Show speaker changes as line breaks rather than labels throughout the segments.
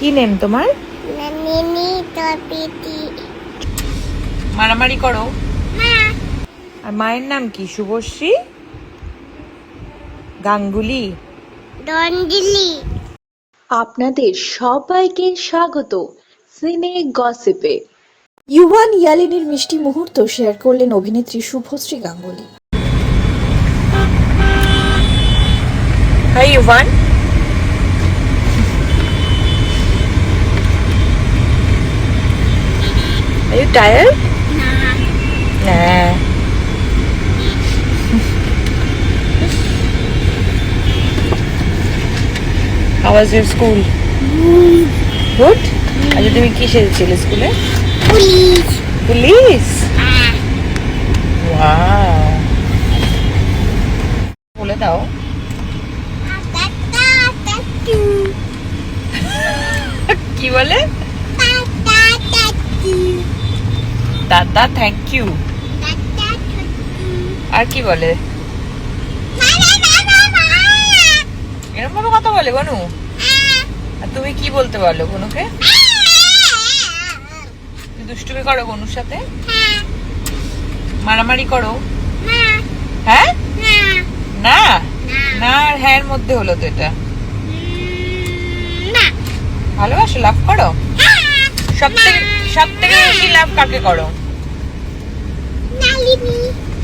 কি নেম তোমার? মারামারি করো। আর মায়ের নাম কি? শুভশ্রী? গাঙ্গুলি?
আপনাদের সবাইকে স্বাগত সিনে গসিপে।
ইউভান ইয়ালিনীর মিষ্টি মুহূর্ত শেয়ার করলেন অভিনেত্রী Subhashree Ganguly.
Hi Yuvan Are you tired? Nah. How was your school? Good. আজ তুমি কি সেজেছিলে স্কুলে
পুলিশ
পুলিশ ওয়াও বলে দাও
টাটা টাটু
কি বলে
টাটা টাটু
দাদা থ্যাংক ইউ আর কি বলে? এরকম কথা বলে বনু? আর তুমি কি বলতে পারল বনুকে? দুষ্টুমি করো বনুর সাথে? মারামারি করো? হ্যাঁ? না? না, আর হ্যাঁ মধ্যে হলো তো এটা। ভালোবাসো লাভ করো? সব থেকে সব থেকে বেশি লাভ কাকে করো?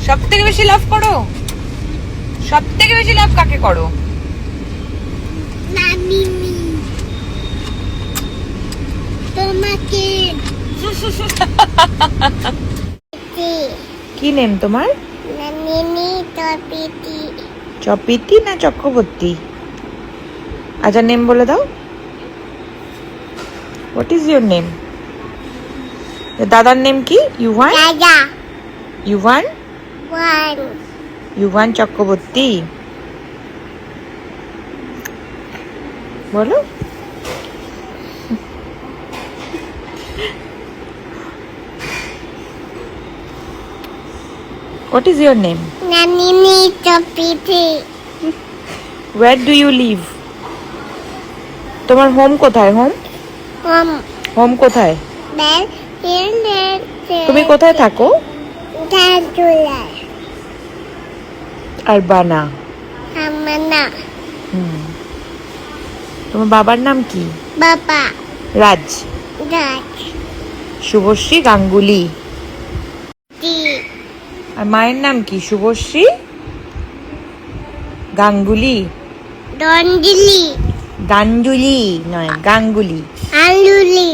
সব থেকে বেশি লাভ করো? সব থেকে বেশি লাভ কাকে করো?
তোমাকে।
কি নেম তোমার? চপিতি না চক্রবর্তী? আচ্ছা নেম বলে দাও। হোয়াট ইজ ইউর নেম দাদার নেম কি? ইউভান ইউভান ইউভান চক্রবর্তী। বলো। হোয়াট ইজ ইউর নেম
নামিনি টপিটি
ওয়ার ডু ইউ লিভ তোমার হোম কোথায়? হোম
হোম
হোম কোথায়? তুমি কোথায় থাকো? আর বানা? তোমার বাবার নাম কি?
বাবা।
রাজ। শুভশ্রী গাঙ্গুলি। আর মায়ের নাম কি? শুভশ্রী? গাঙ্গুলি? গাঙ্গুলি। নয় গাঙ্গুলি।
আলুলি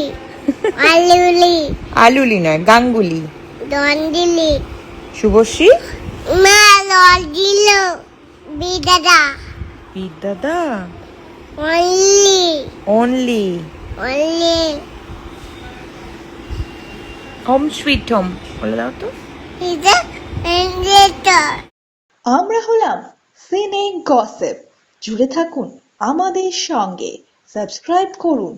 আলুলি।
আলুলি নয় গাঙ্গুলি।
দন্ডিলি
শুভশ্রী?
মা লজিল বিদাদা
দাদা।
Only.
Only.
Only.
Home sweet home বলে দাও তো।
আমরা হলাম সিনে গসিপ। জুড়ে থাকুন আমাদের সঙ্গে। সাবস্ক্রাইব করুন।